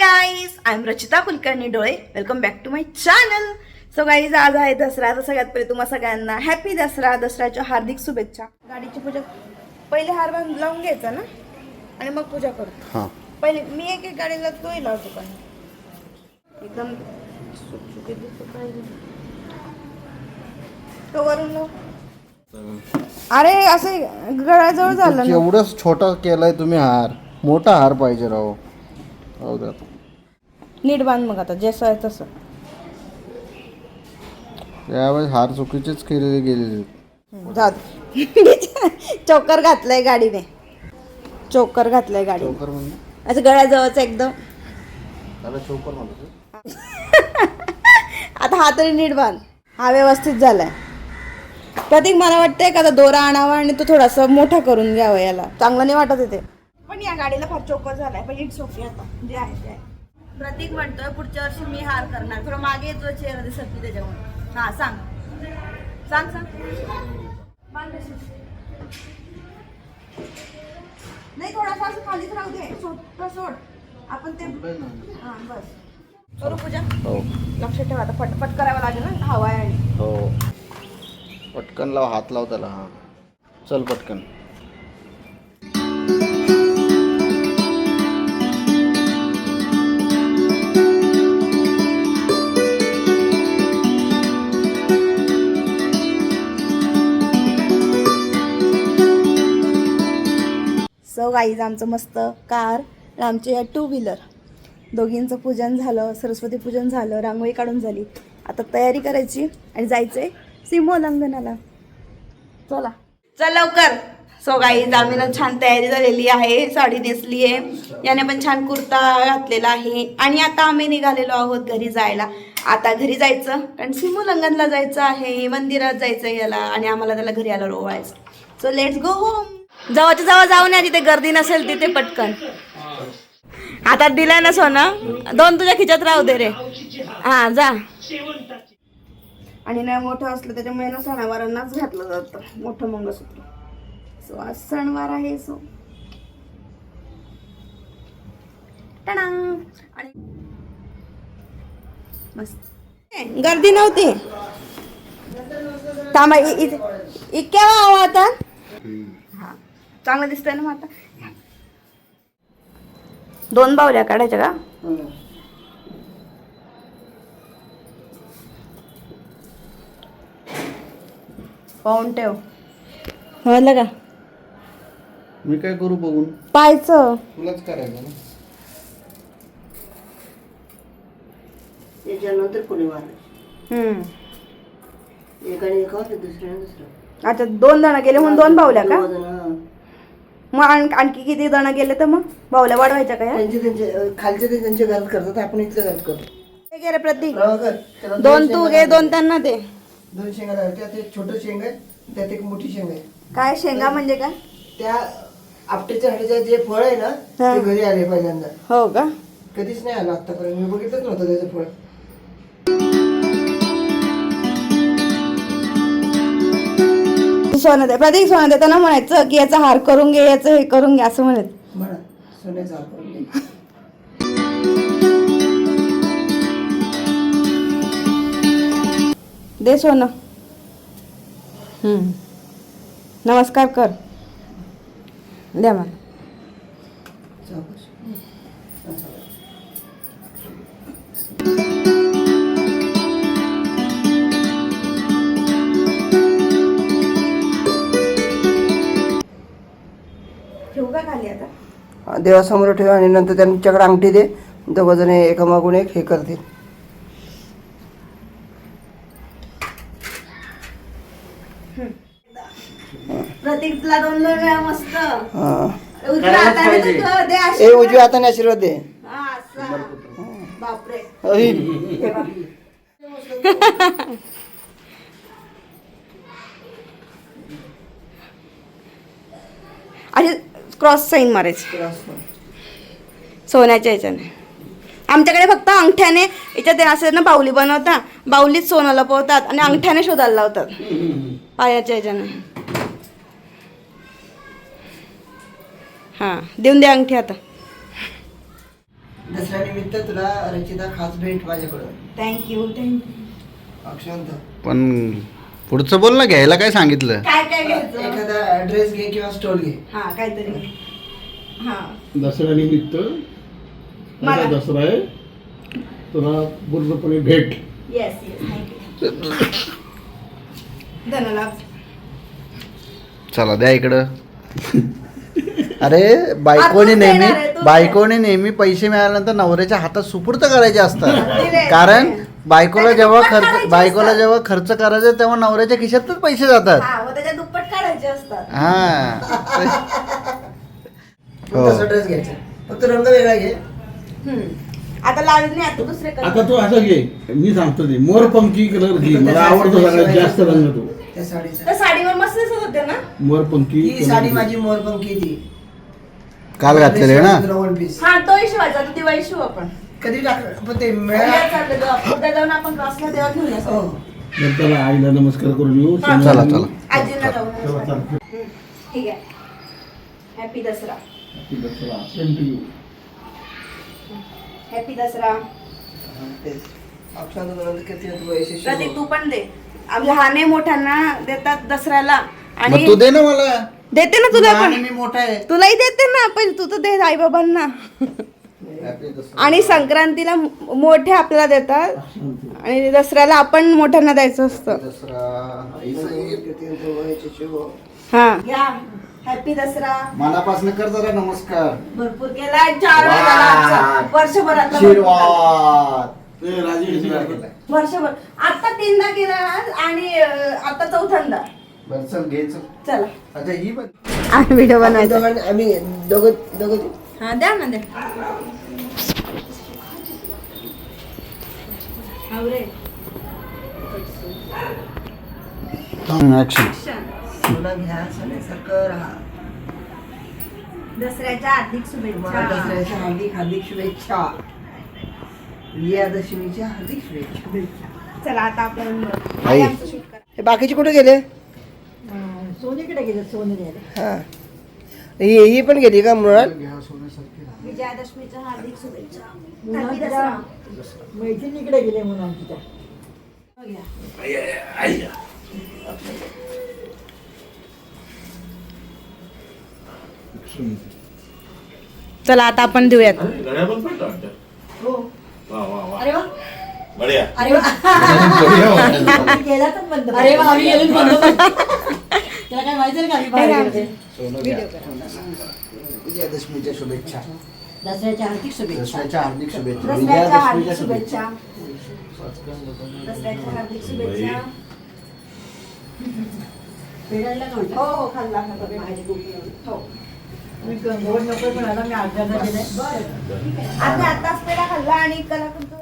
Guys I am Rachita Kulkarni डोळे. Welcome back to my channel so guys आज आहे दसरा. तर सगळ्यात पहिले तुम्हा सगळ्यांना हॅपी दसरा. दसऱ्याच्या हार्दिक शुभेच्छा. गाडीची पूजा पहिले हार बांध लावून घ्यायचा ना? आणि मग पूजा करतो. हां. पहिले मी एक एक गाडीला तोही लावतो पण. एकदम तो वरून लाव. अरे असे गळ्याजवळ झालं ना. एवढंच छोटा केलाय तुम्ही हार. मोठा हार पाहिजे राव. राहू द्या आता. नीट बांध मग आता जसं आहे तसं यावेळेस हार चुकीचेच केलेले गेलेले जाऊ चोकर घातलंय गाडीने चोकर घातलंय गाडी चोकर म्हणजे असं गळ्याजवळच एकदम त्याला चोकर म्हणतो आता हा तरी नीट बांध हा व्यवस्थित झालाय प्रतीक मला वाटतंय का आता दोरा आणावा आणि तो थोडासा मोठा करून घ्यावा याला चांगलं नाही वाटत येते पण या गाडीला फार चोकर झालाय. पण इट्स ओके आता. जे आहे ते आहे. प्रतीक म्हणतोय पुढच्या वर्षी मी हार करणार. थोडं मागे जो चेहरा दिसत नाही त्याच्यामुळे. हा सांग. सांग सांग. नाही थोडासा असं खालीच राहू दे. सोड सोड. आपण ते हा बस. करू पूजा. हो. लक्ष ठेवा आता. पटपट करावं लागेल ना. हवा आहे. आणि हो. पटकन लाव हात लाव त्याला. हां. चल पटकन. सो गाईज आमचं मस्त कार आमचे टू व्हीलर दोघींचं पूजन झालं सरस्वती पूजन झालं रांगोळी काढून झाली. आता तयारी करायची आणि जायचंय सीमोल्लंघनाला चला. चल लवकर. सो गाईज आम्ही छान तयारी झालेली आहे. साडी नेसली आहे याने पण छान कुर्ता घातलेला आहे. आणि आता आम्ही निघालेलो आहोत घरी जायला. आता घरी जायचं कारण सीमोल्लंघनला जायचं आहे मंदिरात जायचं याला. आणि आम्हाला त्याला घरी आला रोवायचं सो लेट्स गो होम जवळच्या जवळ जाऊन या जिथे गर्दी नसेल तिथे पटकन. हातात दिलाय ना सोनं? दोन तुझ्या खिच्यात राहू दे रे. हा जा. आणि नाही मोठं असलं त्याच्यामुळे ना सणावारांनाच घातलं जातं. मोठं मंगळसूत्र. सो आज सणवार आहे सो. आणि मस्त. गर्दी नव्हती. थांबा इ- इतक्या आता. चांगलं दिसतंय ना मग आता? दोन बावल्या काढायच्या का? पाहून ठेव. समजलं का? मी काय करू बघून? पाहायचं. तुलाच करायचं ना. त्याच्यानंतर कोणी वार हम्म. एकाने एका होते दुसऱ्याने दुसरं. अच्छा दोन जण गेले म्हणून दोन बावल्या का? हा. मग आण- आणखी किती जण गेले तर मग? बावल्या वाढवायच्या का या? त्यांचे त्यांचे अं, खालचे ते त्यांचे घरात करतात आपण इथलं घरात करतो. हे घे रे प्रतीक रवा कर. त्याला दोन तू शेंगा घे दोन त्यांना दे. दोन शेंगा लावा. त्यात एक छोटं शेंग आहे त्यात एक मोठी शेंग आहे. काय शेंगा म्हणजे काय? त्या आपटेच्या हाडीचं जे फळ आहे ना हा. ते घरी आले पहिल्यांदा. हो का? कधीच नाही आलं आतापर्यंत मी बघितलंच नव्हतं त्याचं फळ. सोनं दे प्रतीक सोनं देताना म्हणायचं की याचा हार करून घे याचं हे करून घे असं म्हणत. म्हणा. सोन्याचा हार करून दे. दे सोनं. हम्म. नमस्कार कर. द्या मला. देवासमोर ठेव आणि नंतर त्यांच्याकडे अंगठी दे दोघं जण एका हे करतील प्रतीकला दोन दोन वेळा मस्त हा. उजव्या हाताने दे ए आशीर्वाद. उजव्या हाताने आशीर्वाद दे हा, असं. बापरे अही. क्रॉस साईन मारायची. सोन्याच्या ह्याच्याने. आमच्याकडे फक्त अंगठ्याने याच्यात असं ना बाहुली बनवता बाहुलीत सोनं लपवतात आणि अंगठ्याने शोधायला लावतात. पायाच्या ह्याच्याने. हां देऊन द्या अंगठी आता. दसऱ्या तुला रचिता खास भेट माझ्याकडं थँक्यू थँक्यू अक्षांत. पण पुढचं बोल ना घ्यायला काय सांगितलं? काय काय घ्यायचं? एखादा ड्रेस घे किंवा स्टोल घे. हा काहीतरी. हा. दसऱ्यानिमित्त मला. माझा दसरा आहे. तुला पूर्णपणे भेट. येस येस थँक्यू धनलाभ चला द्या इकडं. अरे बायकोने आतून नेहमी देणार आहे, तू बायकोने नेहमी पैसे मिळाल्यानंतर नवऱ्याच्या हातात सुपूर्त करायचे दिले. असतात कारण बायकोला जेव्हा खर्च बायकोला. जेव्हा खर्च करायचा तेव्हा नवऱ्याच्या खिशातच पैसे जातात. हा मग त्याच्या दुप्पट काढायचे असतात. हा. हो. तसा ड्रेस घ्यायचा. फक्त रंग वेगळा घे. हम्म. आता लावणी आता दुसरे आता कर तू असं घे. मी सांगतो ते. मोरपंखी कलर घे. मला आवडतो सगळ्यात जास्त रंग तो. त्या साडीचा. तर साडीवर मस्त दिसत होते ना? मोरपंखी ही color साडी घे. माझी मोरपंखी ती काल घातलेले ना? वन पीस हा तोही शिवायचा. तो दिवाळी शिव आपण. कधी टाकलं पण ते. उद्या जाऊन आपण क्लासला तेव्हा घेऊन या हो सगळं. तर त्याला आईला नमस्कार करून येऊ हा, चला चला आजींना तेव्हा जाऊन चालतं. हम्म. ठीक आहे happy Dasara Dasara. Same to you. Happy Dasara Pratik हो. तू पण दे लहाने मोठ्यांना देतात दसऱ्याला मग आणि तू दे ना मला देते ना तुला आणि पण मी मोठा आहे तुलाही देते ना पहिले तू तर दे आई बाबांना. आणि संक्रांतीला मोठे आपल्याला देतात. आणि दसऱ्याला आपण मोठ्यांना द्यायचं असतं. हो. हॅपी दसरा. मनापासून कर जरा नमस्कार. भरपूर केलाय चार केला. राजेश इकडे. वर्षभर. आता तीनदा केला आणि आता चौथ्यांदा. चल घे चल. चला अच्छा ही व्हिडिओ दोघांनी आम्ही दोघं दोघं हा द्या ना द्या. सोना घ्या सोन्यासारखं राहा. दसऱ्याच्या हार्दिक तुम्हाला शुभेच्छा दसऱ्याच्या हार्दिक हार्दिक शुभेच्छा. विजयादशमीच्या हार्दिक शुभेच्छा. चला आता आपण आई. आमचं shoot करा. हे बाकीचे कुठे गेले? सोनीकडे गेले सोनी द्यायला हा. ही ही पण गेली का मुळात? विजयादशमीच्या हार्दिक शुभेच्छा. दसरा. मैत्रिणीकडे गेले म्हणून तिच्या चला आता आपण देऊयात. अरे वा. बढिया अरे वा. गेला तर बंद अरे वा आम्ही गेलो बंद त्याला काय माहिती नाही का आम्ही बाहेर गेलो ते? विजयादशमीच्या शुभेच्छा. दसऱ्याच्या हार्दिक शुभेच्छा. दसऱ्याच्या हार्दिक शुभेच्छा. दसऱ्याच्या हार्दिक शुभेच्छा. दसऱ्याच्या हार्दिक शुभेच्छा. पेढायला का हो म्हटलं हो खाल्ला खाल्ला. हो. मी गोड नको पण आला मी अर्ध्याचा गेले आता आताच पेढा खाल्ला आणि कलाकृत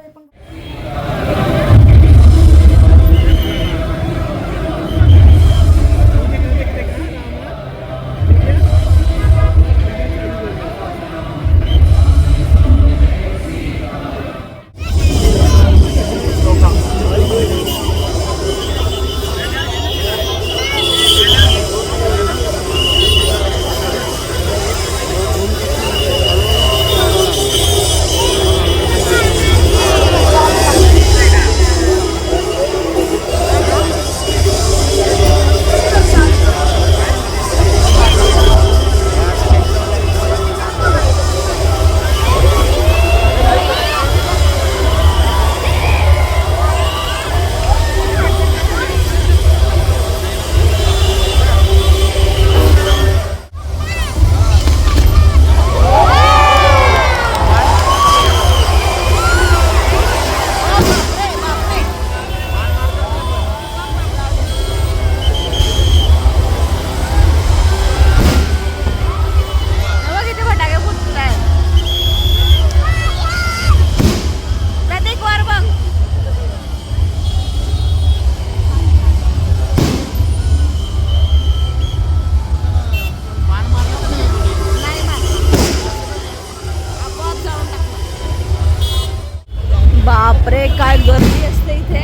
बापरे काय गर्दी असते इथे.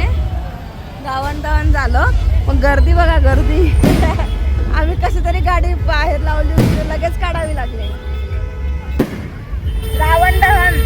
गावन दावण झालं. पण गर्दी बघा गर्दी. आम्ही कशी तरी गाडी बाहेर लावली होती लगेच काढावी लागली. रावण दहन